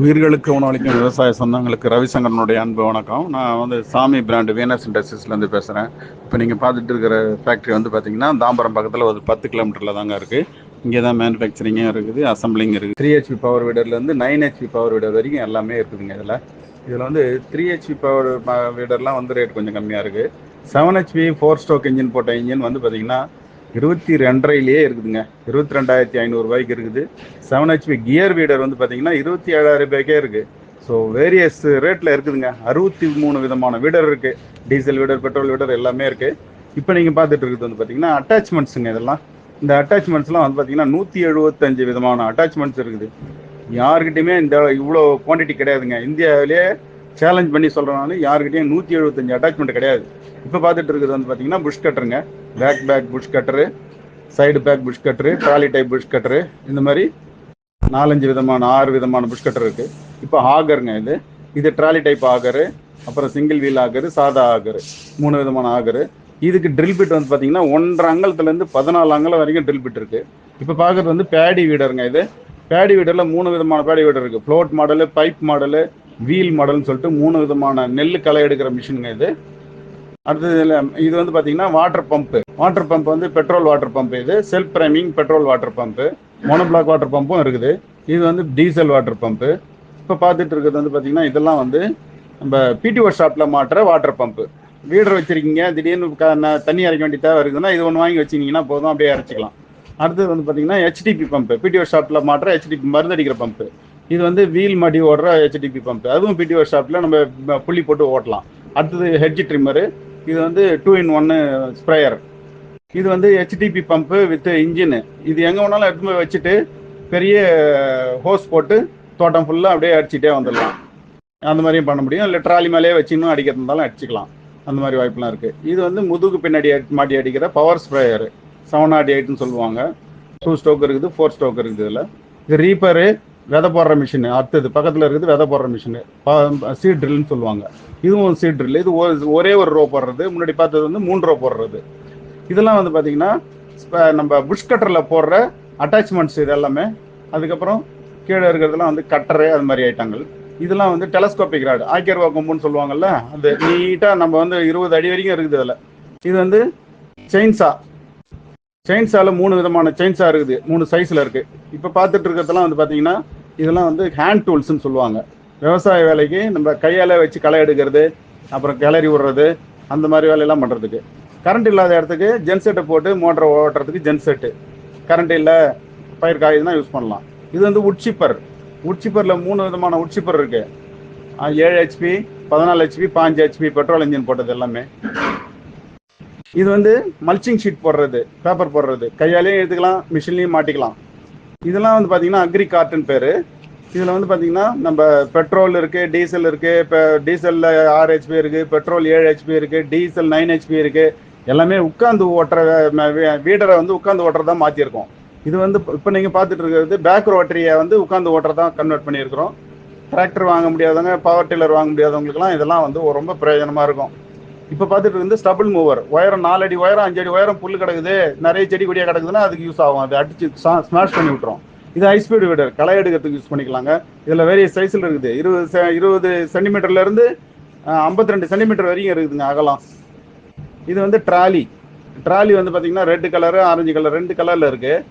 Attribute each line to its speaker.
Speaker 1: உயிர்களுக்கு உணவளிக்கும் விவசாய சொந்தங்களுக்கு ரவிசங்கரனுடைய அன்பு வணக்கம். நான் வந்து சாமி பிராண்டு வீனஸ் இண்டஸ்ட்ரீஸ்லேருந்து பேசுகிறேன் இப்போ நீங்கள் பார்த்துட்டு இருக்கிற ஃபேக்ட்ரி வந்து பார்த்தீங்கன்னா தாம்பரம் பக்கத்தில் ஒரு பத்து கிலோமீட்டரில் தாங்க இருக்குது இங்கே தான் மேனுஃபேக்சரிங்கும் இருக்குது. அசம்பிளிங் இருக்குது த்ரீ ஹெச்பி பவர் வீடர்லேருந்து நைன் ஹெச்பி பவர் வீடர் வரைக்கும் எல்லாமே இருக்குதுங்க இதில். இதில் வந்து த்ரீ ஹெச்பி பவர் வீடர்லாம் வந்து ரேட் கொஞ்சம் கம்மியாக இருக்குது seven HP four stroke engine போட்ட இன்ஜின் வந்து பார்த்தீங்கன்னா இருபத்தி ரெண்டரையிலேயே இருக்குதுங்க. இருபத்தி ரெண்டாயிரத்தி ஐநூறுரூவாய்க்கு இருக்குது. செவன் ஹெச்பி கியர் வீடர் வந்து பார்த்தீங்கன்னா இருபத்தி ஏழாயிரம் ரூபாய்க்கே இருக்குது ஸோ வேரியஸ் ரேட்டில் இருக்குதுங்க. அறுபத்தி மூணு விதமான வீடர் இருக்குது டீசல் வீடர் பெட்ரோல் வீடர் எல்லாமே இருக்குது இப்போ நீங்கள் பார்த்துட்டு இருக்குது வந்து பார்த்தீங்கன்னா அட்டாச்மெண்ட்ஸுங்க இதெல்லாம். இந்த அட்டாச்மெண்ட்ஸ்லாம் வந்து பார்த்தீங்கன்னா நூற்றி எழுபத்தஞ்சு விதமான அட்டாச்மெண்ட்ஸ் இருக்குது. யாருக்கிட்டையுமே இந்த இவ்வளோ குவான்டிட்டி கிடையாதுங்க. இந்தியாவிலேயே சேலஞ்ச் பண்ணி சொல்கிறனால யாருக்கிட்டையும் நூற்றி எழுபத்தஞ்சு அட்டாச்மெண்ட் கிடையாது. இப்போ பார்த்துட்டு இருக்கிறது வந்து பார்த்தீங்கன்னா push கட்டருங்க back back push cutter side back push cutter trolley type push cutter இந்த மாதிரி நாலஞ்சு விதமான ஆறு விதமான புஷ் கட்டர் இருக்குது இப்போ ஆகருங்க இது. இது ட்ராலி டைப் ஆகரு அப்புறம் சிங்கிள் வீல் ஆகரு சாதா ஆகரு மூணு விதமான ஆகரு இதுக்கு ட்ரில் பிட் வந்து பார்த்தீங்கன்னா ஒன்றரை அங்கலத்துலேருந்து பதினாலு அங்கலம் வரைக்கும் ட்ரில் பிட் இருக்குது இப்போ பார்க்குறது வந்து பேடி வீடருங்க இது. பேடி வீடரில் மூணு விதமான பேடி வீடர் இருக்குது float model pipe model wheel மாடல்னு சொல்லிட்டு மூணு விதமான நெல் களை எடுக்கிற மிஷினுங்க இது. அடுத்தது இது வந்து பார்த்தீங்கன்னா வாட்டர் பம்ப் வாட்டர் பம்ப் வந்து பெட்ரோல் வாட்டர் பம்ப் இது. Self priming petrol water pump monoblock water பம்பும் இருக்குது. இது வந்து டீசல் வாட்டர் பம்பு இப்போ பார்த்துட்டு இருக்கிறது வந்து பார்த்தீங்கன்னா இதெல்லாம் வந்து நம்ம பிடிஓ ஷாப்பில் மாட்டுற வாட்டர் பம்பு வீடர் வச்சிருக்கீங்க திடீர்னு க- தண்ணி இறக்க வேண்டிய தேவை இருக்குதுன்னா இது ஒன்று வாங்கி வச்சிங்கன்னா போதும் அப்படியே இறச்சிக்கலாம் அடுத்தது வந்து பார்த்தீங்கன்னா ஹெச்டிபி பம்ப் பிடிஓ ஷாப்பில் மாட்டுற ஹெச்டிபி மருந்து அடிக்கிற பம்பு இது வந்து வீல் மடி ஓடுற ஹெச்டிபி பம்ப் அதுவும் பிடிஓ ஷாப்பில் நம்ம புள்ளி போட்டு ஓட்டலாம். அடுத்தது ஹெட்ஜ் ட்ரிம்மரு இது வந்து டூ இன் ஒன்னு ஸ்ப்ரேயர் இது வந்து ஹெச்டிபி பம்ப்பு வித் இன்ஜின் இது எங்கே வேணாலும் எடுத்து போய் வச்சுட்டு பெரிய ஹோஸ் போட்டு தோட்டம் ஃபுல்லாக அப்படியே அடிச்சுட்டே வந்துடலாம். அந்த மாதிரியும் பண்ண முடியும். இல்லை ட்ராலி மேலேயே வச்சுன்னு அடிக்கிறது இருந்தாலும் அடிச்சுக்கலாம். அந்த மாதிரி வாய்ப்புலாம் இருக்குது இது வந்து முதுகு பின்னாடி அடி- மாட்டி அடிக்கிற பவர் ஸ்ப்ரேயர் செவன் நாட் எயிட்னு சொல்லுவாங்க. டூ ஸ்டோக் இருக்குது ஃபோர் ஸ்டோக் இருக்குது இதில். இது ரீப்பரு விதை போடுற மிஷின் அடுத்தது பக்கத்தில் இருக்குது விதை போடுற மிஷின் சீட் ட்ரில்னு சொல்லுவாங்க. இதுவும் சீட் ட்ரில் இது ஒரு- ஒரே ஒரு ரோ போடுறது. முன்னாடி பார்த்தது வந்து மூணு ரோ போடுறது. இதெல்லாம் வந்து பார்த்தீங்கன்னா நம்ம புஷ் கட்டரில் போடுற அட்டாச்மெண்ட்ஸ் இது எல்லாமே. அதுக்கப்புறம் கீழே இருக்கிறதுலாம் வந்து கட்டரு அது மாதிரி ஐட்டங்கள். இதெல்லாம் வந்து டெலஸ்கோபிக் ராடு ஆக்கியர்வா கொம்புன்னு சொல்லுவாங்கல்ல அது நீட்டாக நம்ம வந்து இருபது அடி வரைக்கும் இருக்குது அதில். இது வந்து செயின்ஸா செயின்ஸாவில் மூணு விதமான செயின்ஸா இருக்குது. மூணு சைஸில் இருக்குது இப்போ பார்த்துட்டு இருக்கிறதெல்லாம் வந்து பார்த்தீங்கன்னா இதெல்லாம் வந்து ஹேண்ட் டூல்ஸ்னு சொல்லுவாங்க. விவசாய வேலைக்கு நம்ம கையால் வச்சு களை எடுக்கிறது அப்புறம் கிளறி விடுறது அந்த மாதிரி வேலையெல்லாம் பண்ணுறதுக்கு கரண்ட் இல்லாத இடத்துக்கு ஜென்செட்டை போட்டு மோட்டரை ஓட்டுறதுக்கு ஜென்செட்டு கரண்ட் இல்லை பயிர் காயுதுன்னா யூஸ் பண்ணலாம். இது வந்து உட்சிப்பர் உட்சிப்பரில் மூணு விதமான உட்சிப்பர் இருக்குது ஏழு ஹெச்பி பதினாலு ஹெச்பி பாஞ்சு ஹெச்பி பெட்ரோல் இன்ஜின் போட்டது எல்லாமே. இது வந்து மல்ச்சிங் ஷீட் போடுறது பேப்பர் போடுறது. கையாலேயும் எடுத்துக்கலாம் மிஷின்லையும் மாட்டிக்கலாம். இதெல்லாம் வந்து பார்த்தீங்கன்னா அக்ரி கார்டன் பேர். இதில் வந்து பார்த்தீங்கன்னா நம்ம பெட்ரோல் இருக்குது டீசல் இருக்குது இப்போ டீசலில் ஆறு ஹெச்பி இருக்குது பெட்ரோல் ஏழு ஹெச்பி இருக்குது டீசல் நைன் ஹெச்பி இருக்குது எல்லாமே உட்காந்து ஓட்டுற வீடரை வந்து உட்காந்து ஓட்டுறதா மாற்றிருக்கோம் இது வந்து இப்போ நீங்கள் பார்த்துட்டு இருக்கிறது பேக் ரோட்டரியை வந்து உட்காந்து ஓட்டுறதா கன்வெர்ட் பண்ணியிருக்கிறோம். டிராக்டர் வாங்க முடியாதவங்க பவர் டில்லர் வாங்க முடியாதவங்களுக்குலாம் இதெல்லாம் வந்து ரொம்ப பிரயோஜனமாக இருக்கும். இப்போ பார்த்துட்டு இருந்து ஸ்டபிள் மூவர் உயரம் நாலு அடி உயரம் அஞ்சு அடி உயரம் புல் கிடக்குது. நிறைய செடி கொடியாக கிடக்குதுன்னா அதுக்கு யூஸ் ஆகும். அது அடிச்சு ஸ்மாஷ் பண்ணி விட்டுரும். இது ஹை ஸ்பீடு வீடர் களை எடுக்கிறதுக்கு யூஸ் பண்ணிக்கலாங்க. இதில் வேரிய சைஸில் இருக்குது. இருபது செ- இருபது சென்டிமீட்டர்ல இருந்து ஐம்பத்தி ரெண்டு சென்டிமீட்டர் வரைக்கும் இருக்குதுங்க அகலம். இது வந்து ட்ராலி ட்ராலி வந்து பாத்தீங்கன்னா ரெட் கலரு ஆரஞ்சு கலர் ரெண்டு கலரில் இருக்கு.